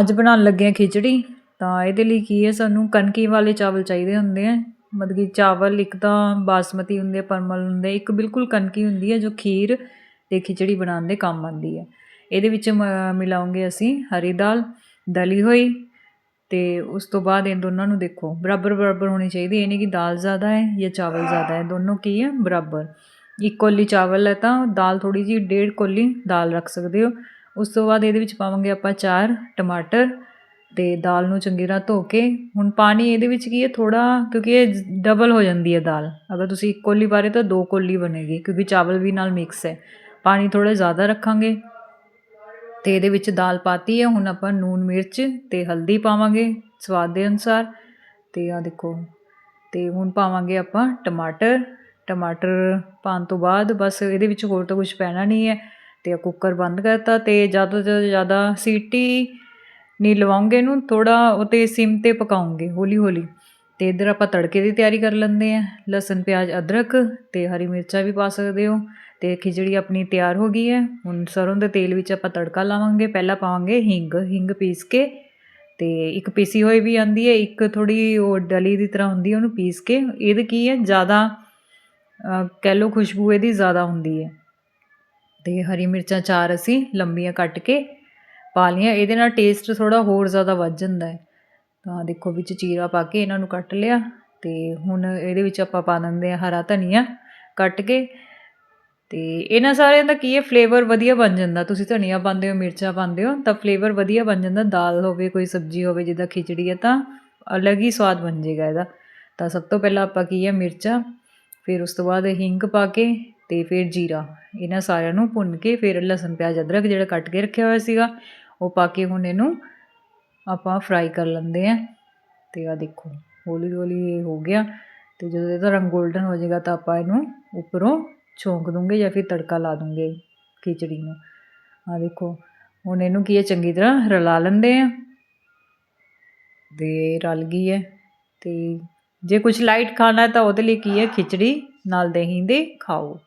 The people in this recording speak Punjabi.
ਅੱਜ ਬਣਾਉਣ ਲੱਗੇ ਹਾਂ ਖਿਚੜੀ, ਤਾਂ ਇਹਦੇ ਲਈ ਕੀ ਹੈ ਸਾਨੂੰ ਕਣਕੀ ਵਾਲੇ ਚਾਵਲ ਚਾਹੀਦੇ ਹੁੰਦੇ ਹੈ ਮਤਲਬ ਕਿ ਚਾਵਲ ਇੱਕ ਤਾਂ ਬਾਸਮਤੀ ਹੁੰਦੇ ਆ ਪਰਮਲ ਹੁੰਦੇ, ਇੱਕ ਬਿਲਕੁਲ ਕਣਕੀ ਹੁੰਦੀ ਹੈ ਜੋ ਖੀਰ ਅਤੇ ਖਿਚੜੀ ਬਣਾਉਣ ਦੇ ਕੰਮ ਆਉਂਦੀ ਹੈ। ਇਹਦੇ ਵਿੱਚ ਮ- ਮਿਲਾਉਂਗੇ ਅਸੀਂ ਹਰੀ ਦਾਲ, ਦਲੀ ਹੋਈ ਅਤੇ ਉਸ ਤੋਂ ਬਾਅਦ ਇਹ ਦੋਨਾਂ ਨੂੰ ਦੇਖੋ, ਬਰਾਬਰ ਬਰਾਬਰ ਹੋਣੀ ਚਾਹੀਦੀ ਇਹ ਨਹੀਂ ਕਿ ਦਾਲ ਜ਼ਿਆਦਾ ਹੈ ਜਾਂ ਚਾਵਲ ਜ਼ਿਆਦਾ ਹੈ, ਦੋਨੋਂ ਕੀ ਹੈ ਬਰਾਬਰ। ਇੱਕ ਕੋਲੀ ਚਾਵਲ ਹੈ ਤਾਂ ਦਾਲ ਥੋੜ੍ਹੀ ਜਿਹੀ, ਡੇਢ ਕੋਲੀ ਦਾਲ ਰੱਖ ਸਕਦੇ ਹੋ। ਉਸ ਤੋਂ ਬਾਅਦ ਇਹਦੇ ਵਿੱਚ ਪਾਵਾਂਗੇ ਆਪਾਂ ਚਾਰ ਟਮਾਟਰ ਤੇ ਦਾਲ ਨੂੰ ਚੰਗੀ ਤਰ੍ਹਾਂ ਧੋ ਕੇ। ਹੁਣ ਪਾਣੀ ਇਹਦੇ ਵਿੱਚ ਕੀ ਹੈ? ਥੋੜਾ ਕਿਉਂਕਿ ਇਹ ਡਬਲ ਹੋ ਜਾਂਦੀ ਹੈ ਦਾਲ। ਅਗਰ ਤੁਸੀਂ ਇੱਕ ਕੋਲੀ ਪਾ ਰਹੇ ਤਾਂ ਦੋ ਕੋਲੀ ਬਣੇਗੀ, ਕਿਉਂਕਿ ਚਾਵਲ ਵੀ ਨਾਲ ਮਿਕਸ ਹੈ। ਪਾਣੀ ਥੋੜਾ ਜ਼ਿਆਦਾ ਰੱਖਾਂਗੇ ਤੇ ਇਹਦੇ ਵਿੱਚ ਦਾਲ ਪਾਤੀ ਹੈ। ਹੁਣ ਆਪਾਂ ਨੂਨ, ਮਿਰਚ ਤੇ ਹਲਦੀ ਪਾਵਾਂਗੇ ਸਵਾਦ ਦੇ ਅਨੁਸਾਰ। ਤੇ ਆ ਦੇਖੋ, ਤੇ ਹੁਣ ਪਾਵਾਂਗੇ ਆਪਾਂ ਟਮਾਟਰ। ਟਮਾਟਰ ਪਾਉਣ ਤੋਂ ਬਾਅਦ ਬਸ ਇਹਦੇ ਵਿੱਚ ਹੋਰ ਤਾਂ ਕੁਝ ਪੈਣਾ ਨਹੀਂ ਹੈ। ਤੇ ਕੁੱਕਰ ਬੰਦ ਕਰਤਾ ਤੇ ਜ਼ਿਆਦਾ ਤੋਂ ਜ਼ਿਆਦਾ ਸੀਟੀ ਨਹੀਂ ਲਵਾਉਂਗੇ ਇਹਨੂੰ, ਥੋੜ੍ਹਾ ਉਹ ਉਤੇ ਸਿਮ ਤੇ ਪਕਾਉਂਗੇ ਹੌਲੀ ਹੌਲੀ ਅਤੇ ਇੱਧਰ ਆਪਾਂ ਤੜਕੇ ਦੀ ਤਿਆਰੀ ਕਰ ਲੈਂਦੇ ਹਾਂ। ਲਸਣ, ਪਿਆਜ਼, ਅਦਰਕ ਅਤੇ ਹਰੀ ਮਿਰਚਾਂ ਵੀ ਪਾ ਸਕਦੇ ਹੋ। ਅਤੇ ਖਿਚੜੀ ਆਪਣੀ ਤਿਆਰ ਹੋ ਗਈ ਹੈ। ਹੁਣ ਸਰ੍ਹੋਂ ਦੇ ਤੇਲ ਵਿੱਚ ਆਪਾਂ ਤੜਕਾ ਲਾਵਾਂਗੇ। ਪਹਿਲਾਂ ਪਾਵਾਂਗੇ ਹਿੰਗ ਹਿੰਗ ਪੀਸ ਕੇ ਅਤੇ ਇੱਕ ਪੀਸੀ ਹੋਈ ਵੀ ਆਉਂਦੀ ਹੈ। ਇੱਕ ਥੋੜ੍ਹੀ ਉਹ ਡਲੀ ਦੀ ਤਰ੍ਹਾਂ ਹੁੰਦੀ ਹੈ, ਉਹਨੂੰ ਪੀਸ ਕੇ। ਇਹਦੇ ਕੀ ਹੈ? ਜ਼ਿਆਦਾ ਕਹਿ ਲਓ ਖੁਸ਼ਬੂ ਇਹਦੀ ਜ਼ਿਆਦਾ ਹੁੰਦੀ ਹੈ। ਤੇ ਹਰੀ ਮਿਰਚਾਂ ਚਾਰ ਅਸੀਂ ਲੰਬੀਆਂ ਕੱਟ ਕੇ ਪਾ ਲਈਆਂ। ਇਹਦੇ ਨਾਲ ਟੇਸਟ ਥੋੜਾ ਹੋਰ ਜ਼ਿਆਦਾ ਵੱਧ ਜਾਂਦਾ ਹੈ। ਤਾਂ ਦੇਖੋ ਵਿੱਚ ਚੀਰਾ ਪਾ ਕੇ ਇਹਨਾਂ ਨੂੰ ਕੱਟ ਲਿਆ ਤੇ ਹੁਣ ਇਹਦੇ ਵਿੱਚ ਆਪਾਂ ਪਾ ਦਿੰਦੇ ਆ ਹਰਾ ਧਨੀਆ ਕੱਟ ਕੇ। ਤੇ ਇਹਨਾਂ ਸਾਰਿਆਂ ਦਾ ਕੀ ਹੈ ਫਲੇਵਰ ਵਧੀਆ ਬਣ ਜਾਂਦਾ। ਤੁਸੀਂ ਧਨੀਆ ਪਾਉਂਦੇ ਹੋ, ਮਿਰਚਾਂ ਪਾਉਂਦੇ ਹੋ, ਤਾਂ ਫਲੇਵਰ ਵਧੀਆ ਬਣ ਜਾਂਦਾ। ਦਾਲ ਹੋਵੇ, ਕੋਈ ਸਬਜ਼ੀ ਹੋਵੇ, ਜਿੱਦਾਂ ਖਿਚੜੀ ਹੈ ਤਾਂ ਅਲੱਗ ਹੀ ਸਵਾਦ ਬਣ ਜਾਏਗਾ ਇਹਦਾ। ਤਾਂ ਸਭ ਤੋਂ ਪਹਿਲਾਂ ਆਪਾਂ ਕੀ ਹੈ, ਮਿਰਚਾਂ, ਫਿਰ ਉਸ ਤੋਂ ਬਾਅਦ ਹਿੰਗ ਪਾ ਕੇ ਅਤੇ ਫਿਰ ਜੀਰਾ, ਇਹਨਾਂ ਸਾਰਿਆਂ ਨੂੰ ਭੁੰਨ ਕੇ ਫਿਰ ਲਸਣ, ਪਿਆਜ਼, ਅਦਰਕ ਜਿਹੜਾ ਕੱਟ ਕੇ ਰੱਖਿਆ ਹੋਇਆ ਸੀਗਾ, ਉਹ ਪਾ ਕੇ ਹੁਣ ਇਹਨੂੰ ਆਪਾਂ ਫਰਾਈ ਕਰ ਲੈਂਦੇ ਹਾਂ। ਅਤੇ ਆ ਦੇਖੋ, ਹੌਲੀ ਹੌਲੀ ਇਹ ਹੋ ਗਿਆ ਅਤੇ ਜਦੋਂ ਇਹਦਾ ਰੰਗ ਗੋਲਡਨ ਹੋ ਜਾਏਗਾ ਤਾਂ ਆਪਾਂ ਇਹਨੂੰ ਉੱਪਰੋਂ ਛੋਂਕ ਦੂੰਗੇ ਜਾਂ ਫਿਰ ਤੜਕਾ ਲਾ ਦੂੰਗੇ ਖਿਚੜੀ ਨੂੰ। ਆ ਦੇਖੋ, ਹੁਣ ਇਹਨੂੰ ਕੀ ਹੈ, ਚੰਗੀ ਤਰ੍ਹਾਂ ਰਲਾ ਲੈਂਦੇ ਆ ਤੇ ਰਲ ਗਈ ਹੈ ਤੇ ਜੇ ਕੁਝ ਲਾਈਟ ਖਾਣਾ ਤਾਂ ਉਹਦੇ ਲਈ ਕੀ ਹੈ, ਖਿਚੜੀ ਨਾਲ ਦਹੀਂ ਦੇ ਖਾਓ।